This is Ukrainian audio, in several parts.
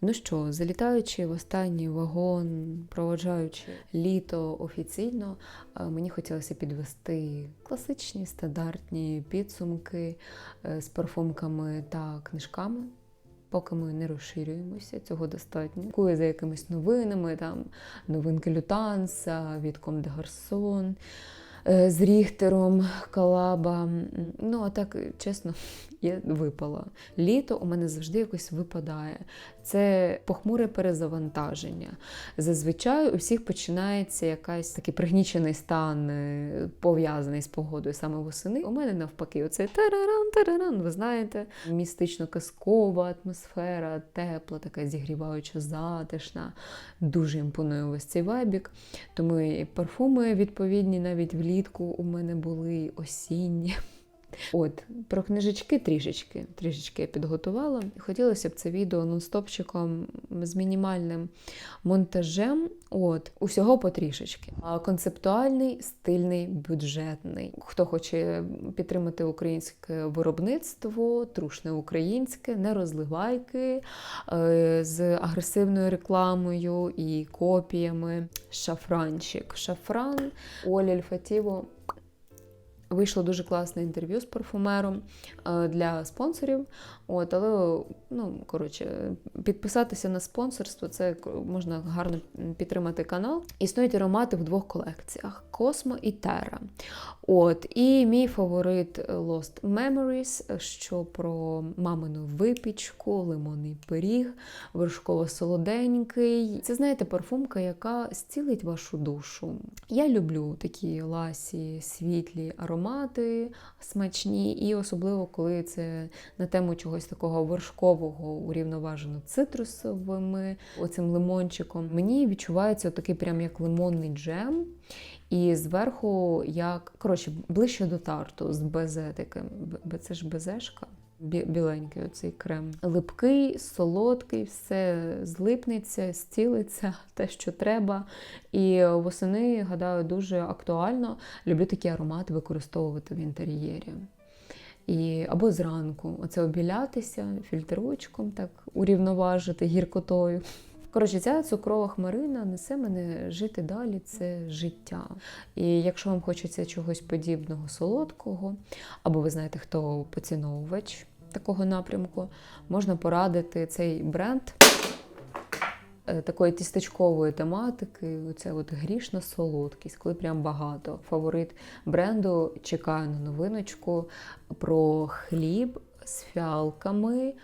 Ну що, залітаючи в останній вагон, проводжаючи літо офіційно, е, мені хотілося підвести класичні стандартні підсумки е, з парфумками та книжками. Поки ми не розширюємося, цього достатньо. Кую за якимись новинами, там новинки Лютанса від Ком де Гарсон, е, з Ріхтером, Калаба. Ну, а так, чесно, я випала. Літо у мене завжди якось випадає. Це похмуре перезавантаження. Зазвичай у всіх починається якась такий пригнічений стан, е, пов'язаний з погодою саме восени. У мене навпаки, оцей тараран, тараран, ви знаєте, містично-казкова атмосфера, тепла, така зігріваюча, затишна. Дуже імпонує ось цей вайбік. Тому і парфуми відповідні навіть влітку у мене були осінні. От, про книжечки трішечки, трішечки я підготувала. Хотілося б це відео нонстопчиком з мінімальним монтажем. От, усього потрішечки. Концептуальний, стильний, бюджетний. Хто хоче підтримати українське виробництво, трушне українське, не розливайки е, з агресивною рекламою і копіями. Шафранчик. Шафран, Оля Альфатіво Вийшло дуже класне інтерв'ю з парфумером е, для спонсорів. От, але ну, коротше, підписатися на спонсорство це можна гарно підтримати канал. Існують аромати в двох колекціях: Космо і Терра. От, і мій фаворит Lost Memories, що про мамину випічку, лимонний пиріг, вершково-солоденький. Це, знаєте, парфумка, яка зцілить вашу душу. Я люблю такі ласі, світлі аромати, смачні, і особливо, коли це на тему чогось такого вершкового, урівноважено цитрусовими, оцим лимончиком. Мені відчувається такий прям як лимонний джем. І зверху, як коротше, ближче до тарту з безе таким. Б- Це ж безешка. Біленький оцей крем. Липкий, солодкий, все злипнеться, зцілиться, те, що треба. І восени, гадаю, дуже актуально. Люблю такі аромати використовувати в інтер'єрі. І, або зранку оце обілятися фільтрочком, так урівноважити гіркотою. Коротше, ця цукрова хмарина несе мене жити далі, це життя. І якщо вам хочеться чогось подібного солодкого, або ви знаєте, хто поціновувач такого напрямку, можна порадити цей бренд такої тістечкової тематики. це от грішна солодкість, коли прям багато. Фаворит бренду чекаю на новиночку про хліб з фіалками.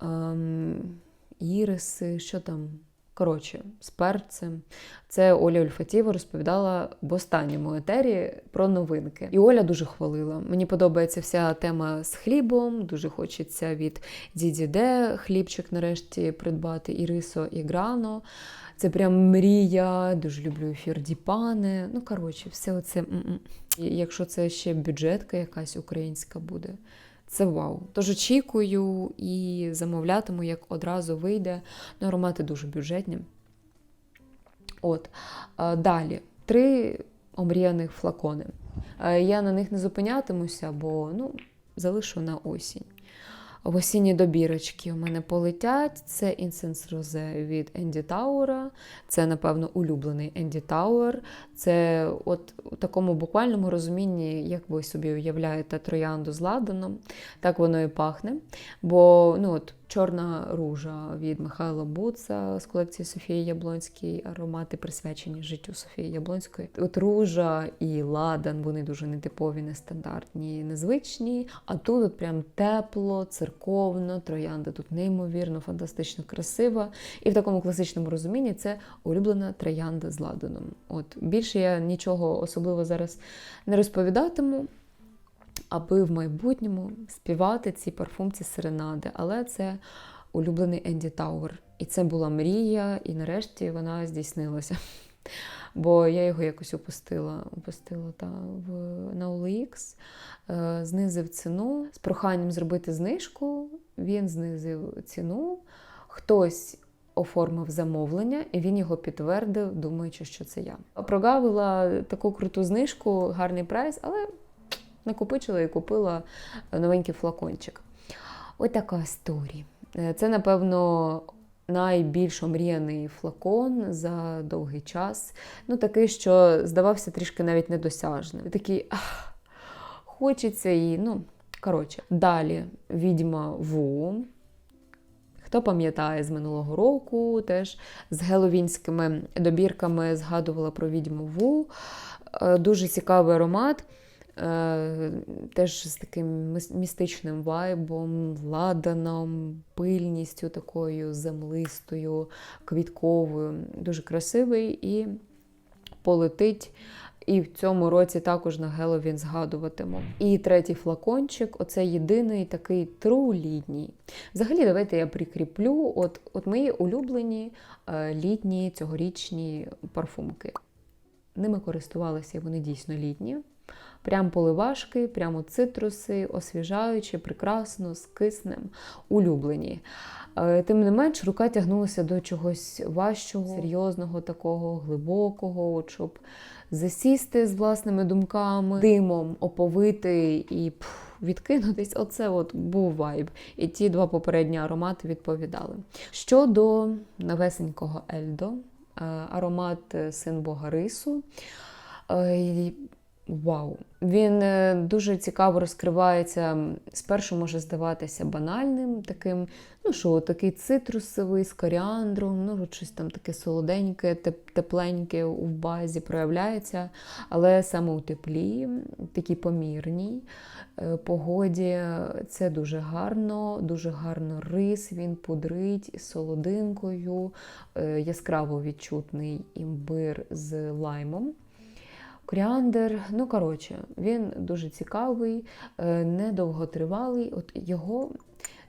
Ем, іриси, що там. Коротше, з перцем. Це Оля Ольфатіва розповідала в останньому етері про новинки. І Оля дуже хвалила. Мені подобається вся тема з хлібом. Дуже хочеться від Дідіде хлібчик нарешті придбати і рисо, і грано. Це прям мрія. Дуже люблю ефір Діпане. Ну, коротше, все оце. Якщо це ще бюджетка якась українська буде. Це вау. Тож очікую і замовлятиму, як одразу вийде. Ну, аромати дуже бюджетні. От. Далі. Три омріяних флакони. Е, Я на них не зупинятимуся, бо ну, залишу на осінь. В осінні добірочки у мене полетять. Це інсенс розе від Енді Тауера. Це, напевно, улюблений Енді Тауер. Це от у такому буквальному розумінні, як ви собі уявляєте троянду з ладаном, так воно і пахне. Бо ну, от, чорна ружа від Михайла Буца з колекції Софії Яблонської, аромати присвячені життю Софії Яблонської. От ружа і ладан, вони дуже нетипові, нестандартні, незвичні. А тут от прям тепло, церковно, троянда тут неймовірно, фантастично красива. І в такому класичному розумінні це улюблена троянда з ладаном. От більше я нічого особливо зараз не розповідатиму. Аби в майбутньому співати ці парфумці серенади, але це улюблений Енді Тауер. І це була мрія, і нарешті вона здійснилася. Бо я його якось опустила, опустила та, в, на OLX, е, знизив ціну з проханням зробити знижку. Він знизив ціну. Хтось оформив замовлення, і він його підтвердив, думаючи, що це я. Прогавила таку круту знижку, гарний прайс, але накопичила і купила новенький флакончик. Ось така історія. Е, Це, напевно, найбільш омріяний флакон за довгий час. Ну, такий, що здавався трішки навіть недосяжним. Такий ах, хочеться і, ну, коротше. Далі відьма Ву. Хто пам'ятає з минулого року, теж з геловінськими добірками згадувала про відьму Ву. Е, Дуже цікавий аромат. Е, Теж з таким містичним вайбом, ладаном, пильністю такою землистою, квітковою. Дуже красивий і полетить. І в цьому році також на Геловін згадуватиму. І третій флакончик оце єдиний такий тру літній. Взагалі, давайте я прикріплю от, от мої улюблені е, літні цьогорічні парфумки. Ними користувалася, і вони дійсно літні. Прям поливашки, прямо цитруси, освіжаючі, прекрасно, з киснем, улюблені. Е, Тим не менш, рука тягнулася до чогось важчого, серйозного, такого, глибокого, щоб засісти з власними думками, димом оповити і пф, відкинутись. Оце от був вайб. І ті два попередні аромати відповідали. Щодо новесенького Ельдо, е, аромат е, син Бога Рису. Е, Вау! Він е, дуже цікаво розкривається. Спершу може здаватися банальним, таким, ну що, такий цитрусовий з коріандром, ну щось там таке солоденьке, тепленьке у базі проявляється. Але саме у теплі, такій помірній е, погоді, це дуже гарно, дуже гарно рис, він пудрить з солодинкою, е, яскраво відчутний імбир з лаймом. Коріандр, ну коротше, він дуже цікавий, е, недовготривалий. От його,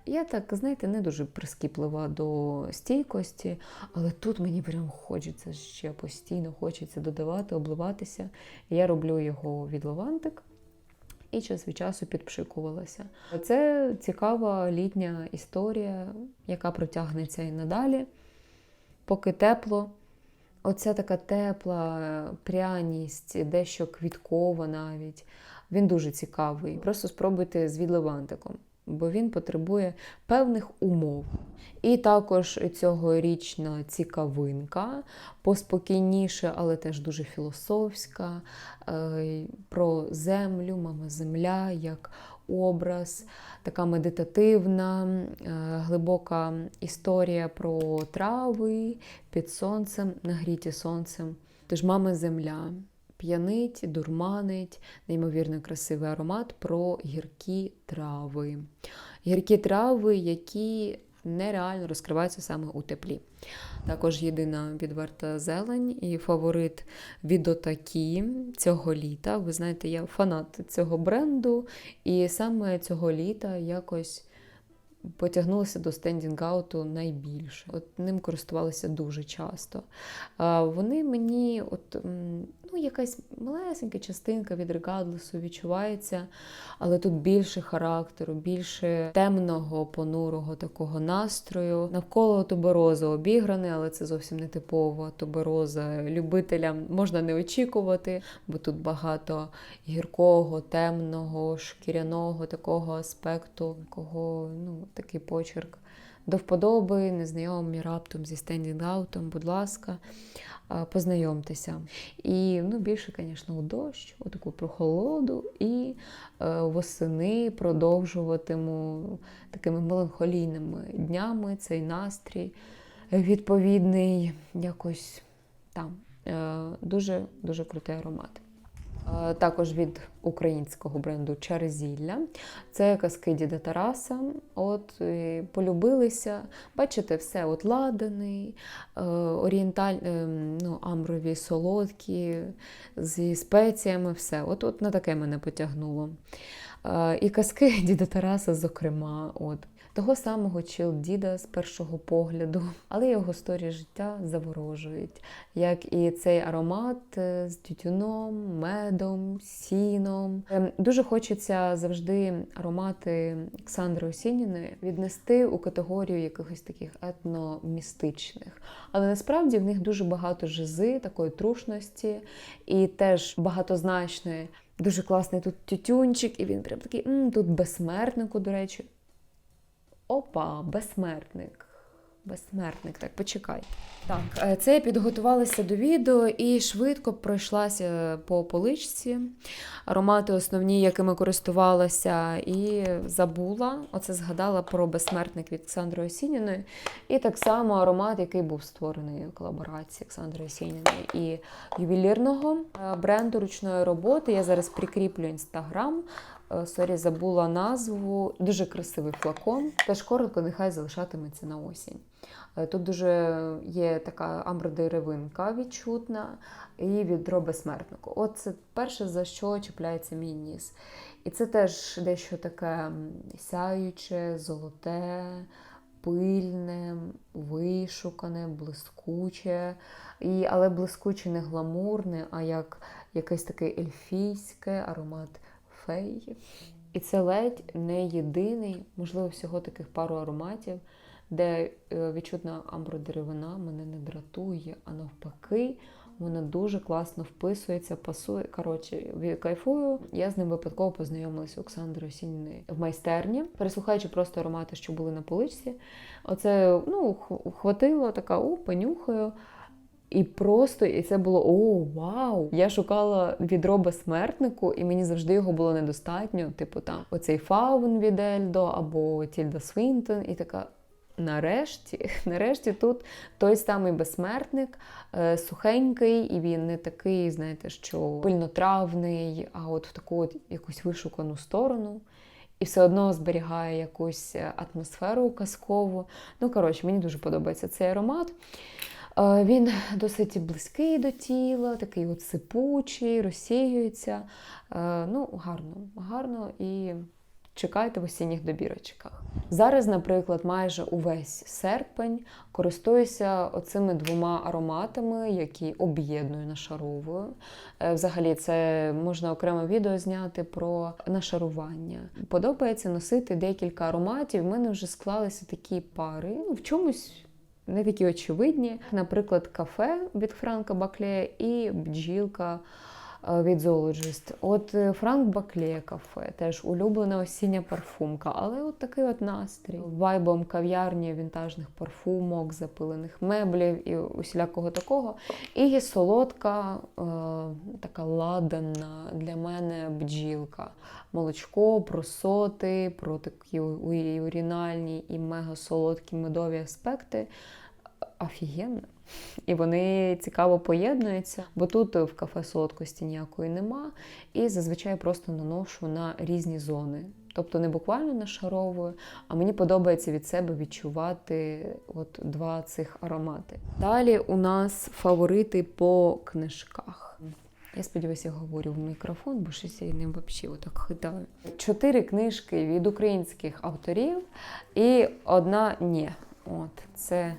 я так, знаєте, не дуже прискіплива до стійкості, але тут мені прям хочеться ще постійно, хочеться додавати, обливатися. Я роблю його від лавантик і час від часу підпшикувалася. Це цікава літня історія, яка протягнеться і надалі, поки тепло. Оця така тепла пряність, дещо квіткова навіть. Він дуже цікавий. Просто спробуйте з відливантиком, бо він потребує певних умов. І також цьогорічна цікавинка, поспокійніше, але теж дуже філософська, е, про землю, мама земля як образ, така медитативна, е, глибока історія про трави під сонцем, нагріті сонцем. Тож мама земля п'янить, дурманить, неймовірно красивий аромат про гіркі трави. Гіркі трави, які нереально розкриваються саме у теплі. Також єдина відверта зелень і фаворит від Отакі цього літа. Ви знаєте, я фанат цього бренду, і саме цього літа якось потягнулася до стендінг-ауту найбільше. От ним користувалися дуже часто. Вони мені, от ну, якась малесенька частинка від регадлесу відчувається, але тут більше характеру, більше темного, понурого такого настрою. Навколо тубероза обіграний, але це зовсім не типова тубероза. Любителям можна не очікувати, бо тут багато гіркого, темного, шкіряного такого аспекту, кого ну, такий почерк. До вподоби, незнайомі раптом зі стендінг-аутом, будь ласка, познайомтеся. І ну, більше, звісно, у дощ, у таку прохолоду, і е, восени продовжуватиму такими меланхолійними днями цей настрій відповідний, якось там. Е, дуже дуже крутий аромат. Е, Також від українського бренду Черезілля. Це казки Діда Тараса. От полюбилися. Бачите, все от ладаний, е, орієнталь, е, ну, амброві солодкі, зі спеціями, все. От, от на таке мене потягнуло. І казки Діда Тараса, зокрема. От. Того самого чил діда з першого погляду, але його історії життя заворожують, як і цей аромат е, з тютюном, медом, сіном. Ем, Дуже хочеться завжди аромати Олександри Осініної віднести у категорію якихось таких етномістичних. Але насправді в них дуже багато жизи, такої трушності і теж багатозначної. Дуже класний тут тютюнчик, і він прям такий м, тут безсмертнику, до речі. Опа, безсмертник. Безсмертник, так, почекай. Так, е, це я підготувалася до відео і швидко пройшлася по поличці. Аромати основні, якими користувалася, і забула. Оце згадала про безсмертник від Олександри Осініної. І так само аромат, який був створений в колаборації Олександри Осініної і ювелірного е, бренду ручної роботи. Я зараз прикріплю інстаграм. Е, Сорі, забула назву. Дуже красивий флакон. Теж коротко, нехай залишатиметься на осінь. Е, Тут дуже є така амбродеревинка відчутна і відро безсмертнику. От це перше, за що чіпляється мій ніс. І це теж дещо таке сяюче, золоте, пильне, вишукане, блискуче. І, але блискуче не гламурне, а як якесь таке ельфійське аромат феї. І це ледь не єдиний, можливо, всього таких пару ароматів, де е, відчутна амбродеревина мене не дратує, а навпаки, вона дуже класно вписується, пасує. Коротше, кайфую. Я з ним випадково познайомилася у Олександри Осінної в майстерні, переслухаючи просто аромати, що були на поличці. Оце ну, хватило, така о, понюхаю. І просто, і це було о, вау! Я шукала відро безсмертнику, і мені завжди його було недостатньо. Типу там оцей фаун від Ельдо або Тільда Свінтон, і така. Нарешті, нарешті тут той самий безсмертник, е, сухенький, і він не такий, знаєте, що пильнотравний, а от в таку от якусь вишукану сторону. І все одно зберігає якусь е, атмосферу казкову. Ну, коротше, мені дуже подобається цей аромат. Е, Він досить близький до тіла, такий от сипучий, розсіюється. Е, Ну, гарно, гарно і чекайте в осінніх добірочках. Зараз, наприклад, майже увесь серпень користуюся оцими двома ароматами, які об'єдную нашаровую. Е, Взагалі, це можна окреме відео зняти про нашарування. Подобається носити декілька ароматів. У мене вже склалися такі пари. Ну, в чомусь не такі очевидні. Наприклад, кафе від Франка Баклея і бджілка е, від Zoologist. От е, Франк Баклея кафе, теж улюблена осіння парфумка, але от такий от настрій. Вайбом кав'ярні, вінтажних парфумок, запилених меблів і усілякого такого. І є солодка, е, така ладана для мене бджілка. Молочко, про соти, про такі у- і оригінальні і мега солодкі медові аспекти. Офігенно. І вони цікаво поєднуються, бо тут в кафе солодкості ніякої нема. І зазвичай просто наношу на різні зони. Тобто не буквально нашаровую, а мені подобається від себе відчувати от два цих аромати. Далі у нас фаворити по книжках. Я сподіваюся, я говорю в мікрофон, бо щось я ним взагалі отак хитаю. Чотири книжки від українських авторів і одна ні. От це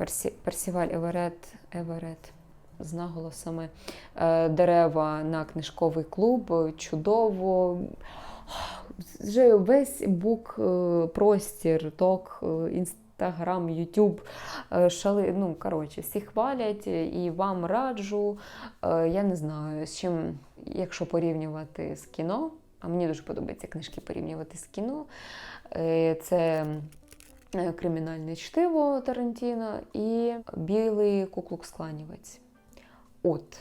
Персі, Персіваль Еверет, Еверет з наголосами. Е, Дерева на книжковий клуб. Чудово. Вже весь бук е, простір, ток, е, інстаграм, ютуб. Шали, ну, коротше, всі хвалять і вам раджу. Я не знаю, з чим, якщо порівнювати з кіно, а мені дуже подобається книжки порівнювати з кіно. Це кримінальне чтиво Тарантіно і білий куклукс-кланівець. От.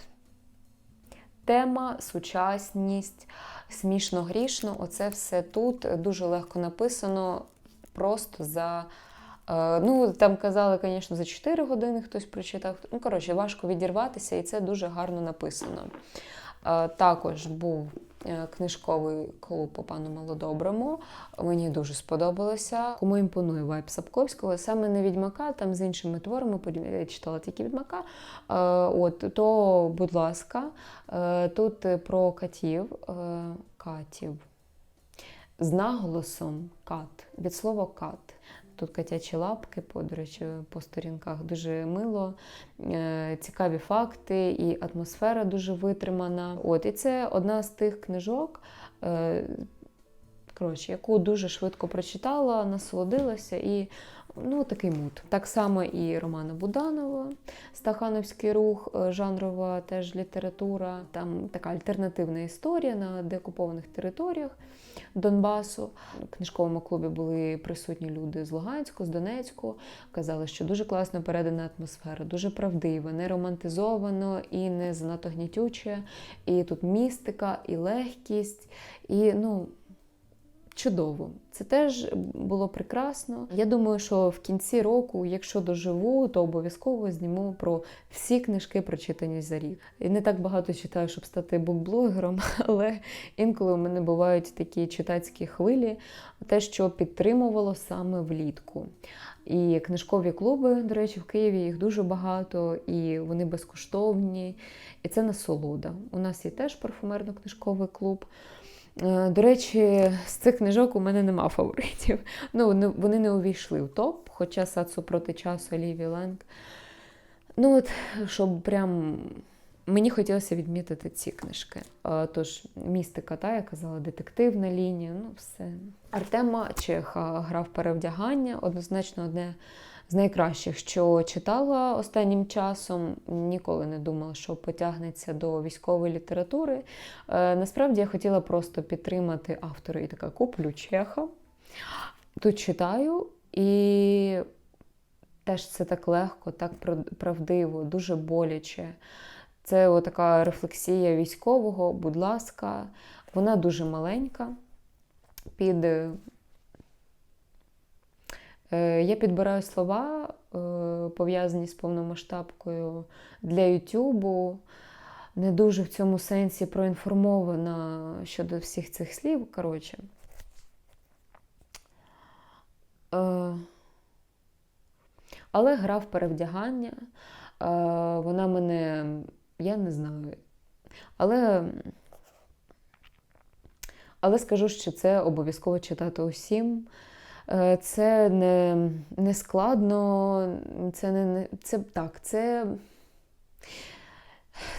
Тема, сучасність, смішно грішно оце все тут дуже легко написано, просто за. е, Ну, там казали, звісно, за 4 години хтось прочитав. Ну, коротше, важко відірватися, і це дуже гарно написано. Е, Також був е, книжковий клуб по пану Малодоброму. Мені дуже сподобалося. Кому імпонує вайб Сапковського, саме не відьмака, там з іншими творами читала тільки відьмака. Е, От, то, будь ласка, е, тут е, про катів, е, катів з наголосом кат, від слова кат. Тут котячі лапки, по, до речі, по сторінках дуже мило, е, цікаві факти, і атмосфера дуже витримана. От, і це одна з тих книжок, е, Коротше, яку дуже швидко прочитала, насолодилася і ну, такий мут. Так само і Романа Буданова, Стахановський рух, е, жанрова теж література, там така альтернативна історія на деокупованих територіях Донбасу. В книжковому клубі були присутні люди з Луганську, з Донецьку. Казали, що дуже класно передана атмосфера, дуже правдива, не романтизовано і не занадто гнітюче. І тут містика, і легкість, і ну. Чудово, це теж було прекрасно. Я думаю, що в кінці року, якщо доживу, то обов'язково зніму про всі книжки, прочитані за рік. І не так багато читаю, щоб стати букблогером, але інколи у мене бувають такі читацькі хвилі, те, що підтримувало саме влітку. І книжкові клуби, до речі, в Києві їх дуже багато, і вони безкоштовні. І це насолода. У нас є теж парфумерно-книжковий клуб. Е, До речі, з цих книжок у мене нема фаворитів. Ну, вони- не увійшли в топ, хоча Сацу проти часу Ліві Ленг. Ну, от, щоб прям мені хотілося відмітити ці книжки. Е, Тож, містика, та, я казала, детективна лінія, ну все. Артема Чеха грав перевдягання, однозначно одне з найкращих, що читала останнім часом. Ніколи не думала, що потягнеться до військової літератури. Е, Насправді я хотіла просто підтримати автора і така куплю Чеха. Тут читаю, і теж це так легко, так правдиво, дуже боляче. Це така рефлексія військового, будь ласка, вона дуже маленька. Під... е, Я підбираю слова, е, пов'язані з повномасштабкою для Ютубу. Не дуже в цьому сенсі проінформована щодо всіх цих слів. Коротше. Е, Але гра в перевдягання. Вона мене, я не знаю. Але, але скажу, що це обов'язково читати усім. Е, Це не, не складно, це не, це так, це.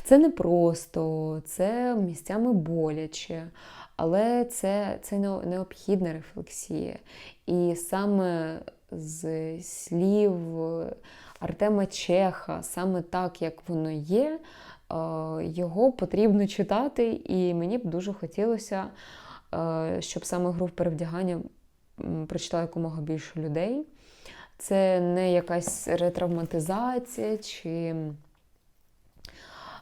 Це не просто, це місцями боляче, але це, це необхідна рефлексія. І саме з слів Артема Чеха, саме так, як воно є, е, його потрібно читати, і мені б дуже хотілося, е, щоб саме гру в перевдягання прочитала якомога більше людей. Це не якась ретравматизація чи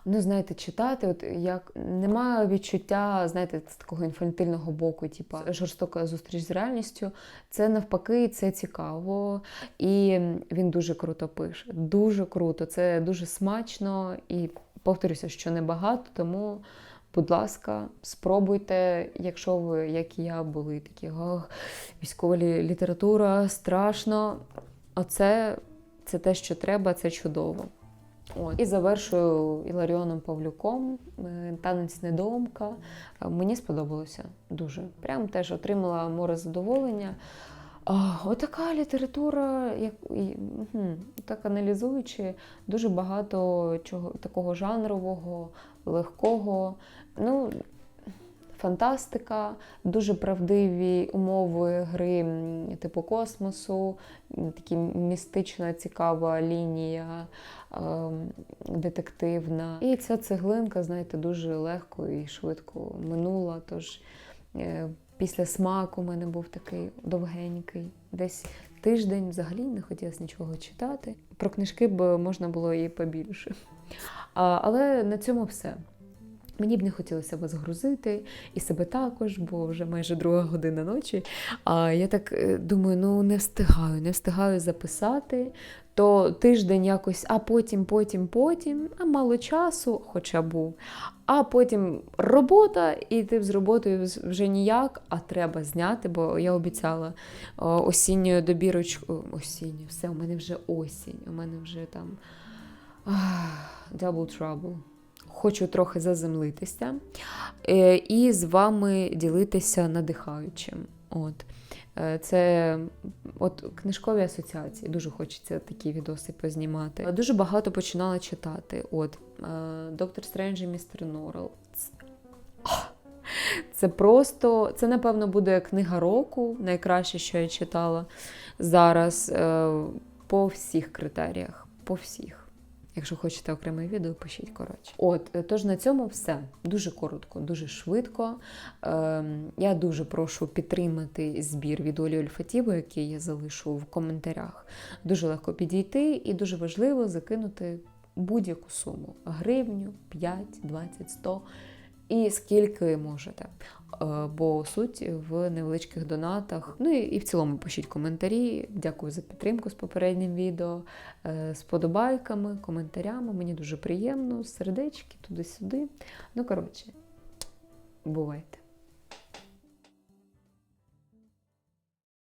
ну, знаєте, читати, от як немає відчуття, знаєте, з такого інфантильного боку, типу жорстока зустріч з реальністю. Це навпаки, це цікаво. І він дуже круто пише. Дуже круто, це дуже смачно і повторюся, що небагато, тому. Будь ласка, спробуйте, якщо ви, як і я, були такі «Ох, військова література, страшно. Оце це те, що треба, це чудово. От. І завершую Іларіоном Павлюком е, танець недоумка. Е, Мені сподобалося дуже. Прям теж отримала море задоволення. Отака література, як, так аналізуючи, дуже багато чого такого жанрового, легкого. Ну, фантастика, дуже правдиві умови гри типу космосу, такі містична, цікава лінія детективна. І ця цеглинка, знаєте, дуже легко і швидко минула. Тож е, після смаку у мене був такий довгенький. Десь тиждень взагалі не хотілося нічого читати. Про книжки б можна було і побільше. Але на цьому все. Мені б не хотілося вас грузити, і себе також, бо вже майже друга година ночі. А я так е, думаю, ну не встигаю, не встигаю записати. То тиждень якось, а потім, потім, потім, а мало часу, хоча був. А потім робота, і ти з роботою вже ніяк, а треба зняти, бо я обіцяла осінньою добірочку. Осінню, все, у мене вже осінь, у мене вже там double trouble. Хочу трохи заземлитися е, і з вами ділитися надихаючим. От. Е, Це от книжкові асоціації. Дуже хочеться такі відоси познімати. Дуже багато починала читати. От е, Доктор Стрендж і містер Норрелл. Це просто, це, напевно, буде книга року, найкраще, що я читала зараз, по всіх критеріях. По всіх. Якщо хочете окреме відео, пишіть коротше. От, е, тож на цьому все. Дуже коротко, дуже швидко. Е, я дуже прошу підтримати збір від Олі Ольфатіво, який я залишу в коментарях. Дуже легко підійти і дуже важливо закинути будь-яку суму: гривню, 5, 20, 100 і скільки можете. Е, Бо суть в невеличких донатах. Ну і, в цілому пишіть коментарі. Дякую за підтримку з попереднім відео, е, з подобайками, коментарями. Мені дуже приємно, сердечки туди-сюди. Ну, коротше, бувайте.